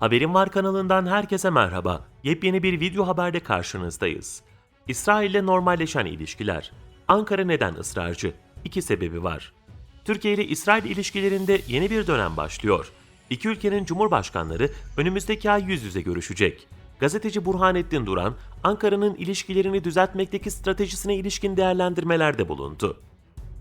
Haberim Var kanalından herkese merhaba. Yepyeni bir video haberde karşınızdayız. İsrail ile normalleşen ilişkiler. Ankara neden ısrarcı? İki sebebi var. Türkiye ile İsrail ilişkilerinde yeni bir dönem başlıyor. İki ülkenin cumhurbaşkanları önümüzdeki ay yüz yüze görüşecek. Gazeteci Burhanettin Duran, Ankara'nın ilişkilerini düzeltmekteki stratejisine ilişkin değerlendirmelerde bulundu.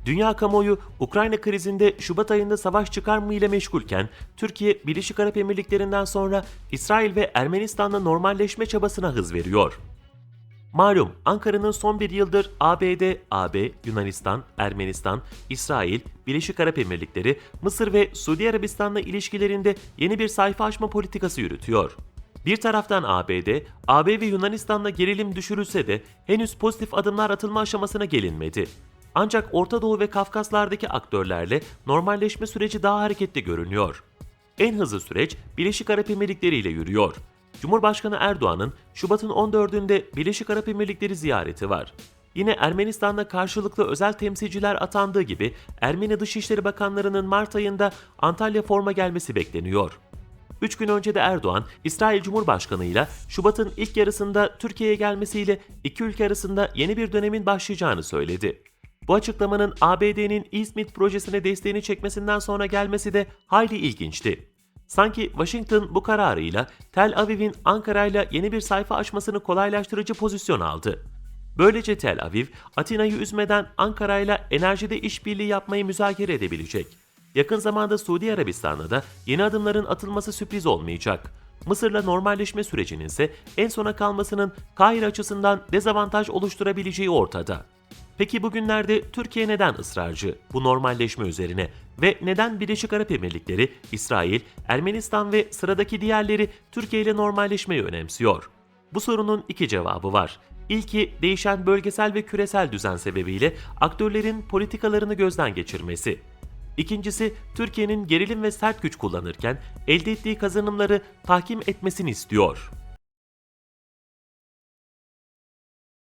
Dünya kamuoyu Ukrayna krizinde Şubat ayında savaş çıkar mı ile meşgulken Türkiye Birleşik Arap Emirlikleri'nden sonra İsrail ve Ermenistan'la normalleşme çabasına hız veriyor. Malum Ankara'nın son bir yıldır ABD, AB, Yunanistan, Ermenistan, İsrail, Birleşik Arap Emirlikleri, Mısır ve Suudi Arabistan'la ilişkilerinde yeni bir sayfa açma politikası yürütüyor. Bir taraftan ABD, AB ve Yunanistan'la gerilim düşürülse de henüz pozitif adımlar atılma aşamasına gelinmedi. Ancak Orta Doğu ve Kafkaslardaki aktörlerle normalleşme süreci daha hareketli görünüyor. En hızlı süreç Birleşik Arap Emirlikleri ile yürüyor. Cumhurbaşkanı Erdoğan'ın Şubat'ın 14'ünde Birleşik Arap Emirlikleri ziyareti var. Yine Ermenistan'da karşılıklı özel temsilciler atandığı gibi Ermeni Dışişleri Bakanlarının Mart ayında Antalya forma gelmesi bekleniyor. 3 gün önce de Erdoğan, İsrail Cumhurbaşkanı ile Şubat'ın ilk yarısında Türkiye'ye gelmesiyle iki ülke arasında yeni bir dönemin başlayacağını söyledi. Bu açıklamanın ABD'nin İzmit projesine desteğini çekmesinden sonra gelmesi de hayli ilginçti. Sanki Washington bu kararıyla Tel Aviv'in Ankara'yla yeni bir sayfa açmasını kolaylaştırıcı pozisyon aldı. Böylece Tel Aviv, Atina'yı üzmeden Ankara'yla enerjide işbirliği yapmayı müzakere edebilecek. Yakın zamanda Suudi Arabistan'da da yeni adımların atılması sürpriz olmayacak. Mısır'la normalleşme sürecinin ise en sona kalmasının Kahire açısından dezavantaj oluşturabileceği ortada. Peki bugünlerde Türkiye neden ısrarcı bu normalleşme üzerine ve neden Birleşik Arap Emirlikleri, İsrail, Ermenistan ve sıradaki diğerleri Türkiye ile normalleşmeyi önemsiyor? Bu sorunun iki cevabı var. İlki değişen bölgesel ve küresel düzen sebebiyle aktörlerin politikalarını gözden geçirmesi. İkincisi Türkiye'nin gerilim ve sert güç kullanırken elde ettiği kazanımları tahkim etmesini istiyor.